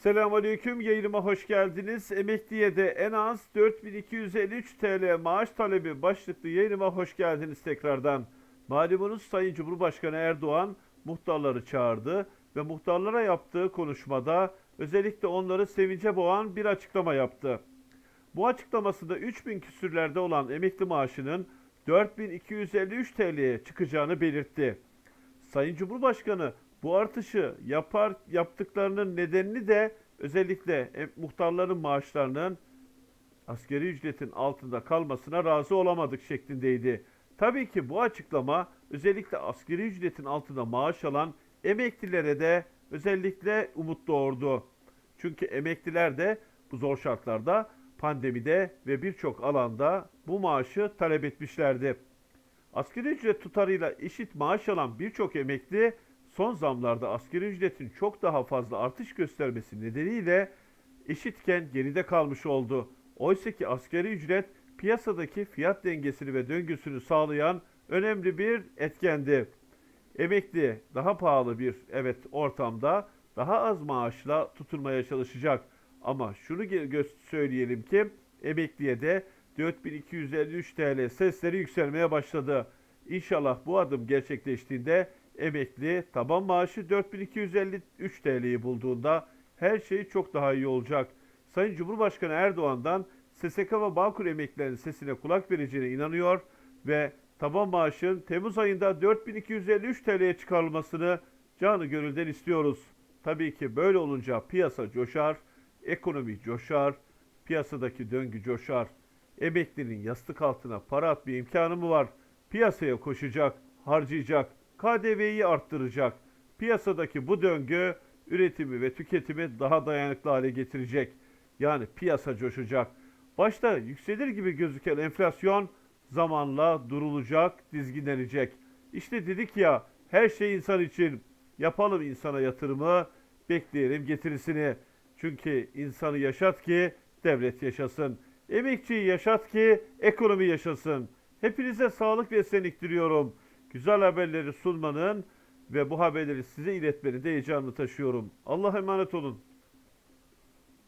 Selamünaleyküm yayınıma hoş geldiniz. Emekliye de en az 4253 TL maaş talebi başlıklı yayınıma hoş geldiniz tekrardan. Malumunuz Sayın Cumhurbaşkanı Erdoğan muhtarları çağırdı ve muhtarlara yaptığı konuşmada özellikle onları sevince boğan bir açıklama yaptı. Bu açıklamasında 3000 küsürlerde olan emekli maaşının 4253 TL'ye çıkacağını belirtti. Sayın Cumhurbaşkanı bu artışı yapar yaptıklarının nedenini de özellikle e, muhtarların maaşlarının askeri ücretin altında kalmasına razı olamadık şeklindeydi. Tabii ki bu açıklama özellikle askeri ücretin altında maaş alan emeklilere de özellikle umut doğurdu. Çünkü emekliler de bu zor şartlarda pandemide ve birçok alanda bu maaşı talep etmişlerdi. Asgari ücret tutarıyla eşit maaş alan birçok emekli son zamlarda asgari ücretin çok daha fazla artış göstermesi nedeniyle eşitken geride kalmış oldu. Oysa ki asgari ücret piyasadaki fiyat dengesini ve döngüsünü sağlayan önemli bir etkendi. Emekli daha pahalı bir evet ortamda daha az maaşla tutulmaya çalışacak. Ama şunu söyleyelim ki emekliye de 4253 TL sesleri yükselmeye başladı. İnşallah bu adım gerçekleştiğinde emekli taban maaşı 4253 TL'yi bulduğunda her şey çok daha iyi olacak. Sayın Cumhurbaşkanı Erdoğan'dan SSK ve Bağkur emeklilerinin sesine kulak vereceğine inanıyor ve taban maaşın Temmuz ayında 4253 TL'ye çıkarılmasını canı gönülden istiyoruz. Tabii ki böyle olunca piyasa coşar, ekonomi coşar, piyasadaki döngü coşar. Emeklinin yastık altına para atma imkanı mı var? Piyasaya koşacak, harcayacak, KDV'yi arttıracak. Piyasadaki bu döngü üretimi ve tüketimi daha dayanıklı hale getirecek. Yani piyasa coşacak. Başta yükselir gibi gözüken enflasyon zamanla durulacak, dizginlenecek. İşte dedik ya her şey insan için. Yapalım insana yatırımı, bekleyelim getirisini. Çünkü insanı yaşat ki devlet yaşasın. Emekçiyi yaşat ki ekonomi yaşasın. Hepinize sağlık ve esenlik diliyorum. Güzel haberleri sunmanın ve bu haberleri size iletmenin de heyecanını taşıyorum. Allah'a emanet olun.